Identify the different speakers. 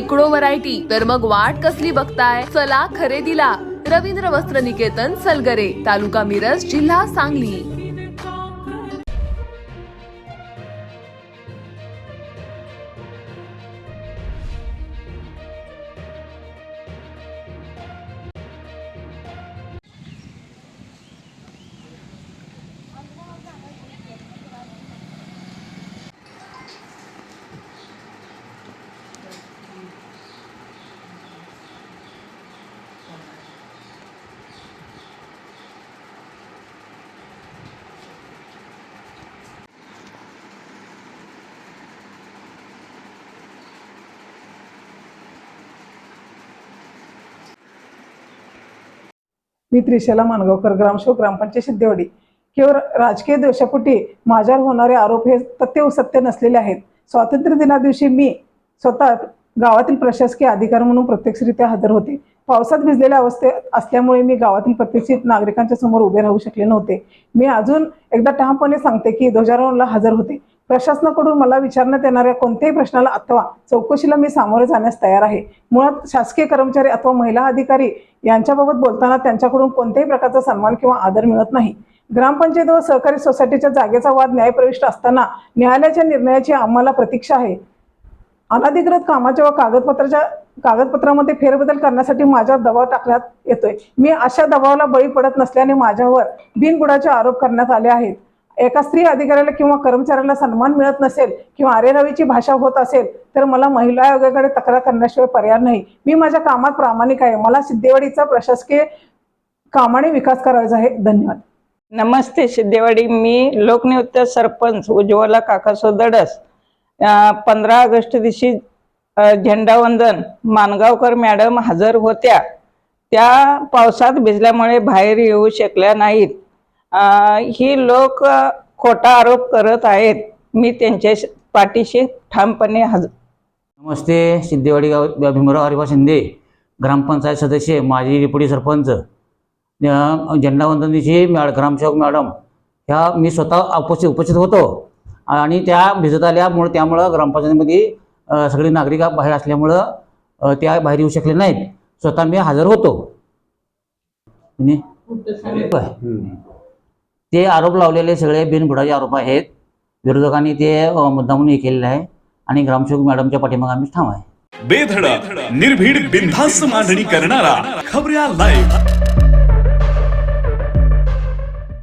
Speaker 1: शेकडो व्हरायटी. तर मग वाट कसली बघताय? चला खरेदीला. रवींद्र वस्त्र निकेतन सलगरे. तालुका मिरज जिल्हा सांगली.
Speaker 2: मी त्रिशाला मानगावकर ग्रामसेवक ग्रामपंचायत सिद्धेवाडी. केवळ राजकीय दोषापोटी माझ्यावर होणारे आरोप हे तथ्य सत्य नसलेले आहेत. स्वातंत्र्य दिना दिवशी मी स्वतः गावातील प्रशासकीय अधिकारी म्हणून प्रत्यक्षरित्या हजर होते. पावसात भिजलेल्या अवस्थेत असल्यामुळे मी गावातील प्रतिष्ठित नागरिकांच्या समोर उभे राहू शकले नव्हते. मी अजून एकदा ठामपणे सांगते की ध्वजारोहणला हजर होते. प्रशासनाकडून मला विचारण्यात येणाऱ्या कोणत्याही प्रश्नाला अथवा चौकशीला मी सामोरे जाण्यास तयार आहे. मुळात शासकीय कर्मचारी अथवा महिला अधिकारी यांच्याबाबत बोलताना त्यांच्याकडून कोणत्याही प्रकारचा सन्मान किंवा आदर मिळत नाही. ग्रामपंचायत व सहकारी सोसायटीच्या जागेचा वाद न्यायप्रविष्ट असताना न्यायालयाच्या निर्णयाची आम्हाला प्रतीक्षा आहे. अनधिकृत कामाच्या व कागदपत्राच्या कागदपत्रामध्ये फेरबदल करण्यासाठी माझ्यावर दबाव टाकण्यात येतोय. मी अशा दबावाला बळी पडत नसल्याने माझ्यावर बिनबुडाचे आरोप करण्यात आले आहेत. एका स्त्री अधिकाऱ्याला किंवा कर्मचाऱ्याला सन्मान मिळत नसेल किंवा आरेरावीची भाषा होत असेल तर मला महिला आयोगाकडे तक्रार करण्याशिवाय पर्याय नाही. मी माझ्या कामात प्रामाणिक आहे. मला सिद्धेवाडीचा प्रशासकीय कामाने विकास करायचा आहे. धन्यवाद.
Speaker 3: नमस्ते सिद्धेवाडी. मी लोकनियुक्त सरपंच उज्ज्वला काकासो दडस पंधरा ऑगस्ट दिवशी झेंडावंदन मानगावकर मॅडम हजर होत्या. त्या पावसात भिजल्यामुळे बाहेर येऊ शकल्या नाहीत. ही लोक खोटा आरोप करत आहेत. मी त्यांच्या पाठीशी ठामपणे हजर
Speaker 4: नमस्ते सिद्धेवाडी गाव भीमराव हरिभा शिंदे ग्रामपंचायत सदस्य माजी डेप्युटी सरपंच अ, झेंडावंदन दिवशी मॅ ग्रामसेवक मॅडम ह्या मी स्वतः उपस्थित उपस्थित होतो. आणि त्या भिजत आल्यामुळे त्यामुळं ग्रामपंचायतीमध्ये सगळे नागरिक बाहेर असल्यामुळं त्या बाहेर येऊ शकले नाहीत. स्वतः मी हजर होतो. ते आरोप लावलेले सगळे बिनबुडाचे आरोप आहेत. विरोधकांनी ते मुद्दामून हे केलेलं आहे. आणि ग्रामसेवक मॅडमच्या पाठीमागे आम्ही ठाम आहे.
Speaker 5: बेधडक निर्भीड बिनधास्त मांडणी करणारा खबऱ्या लाईव्ह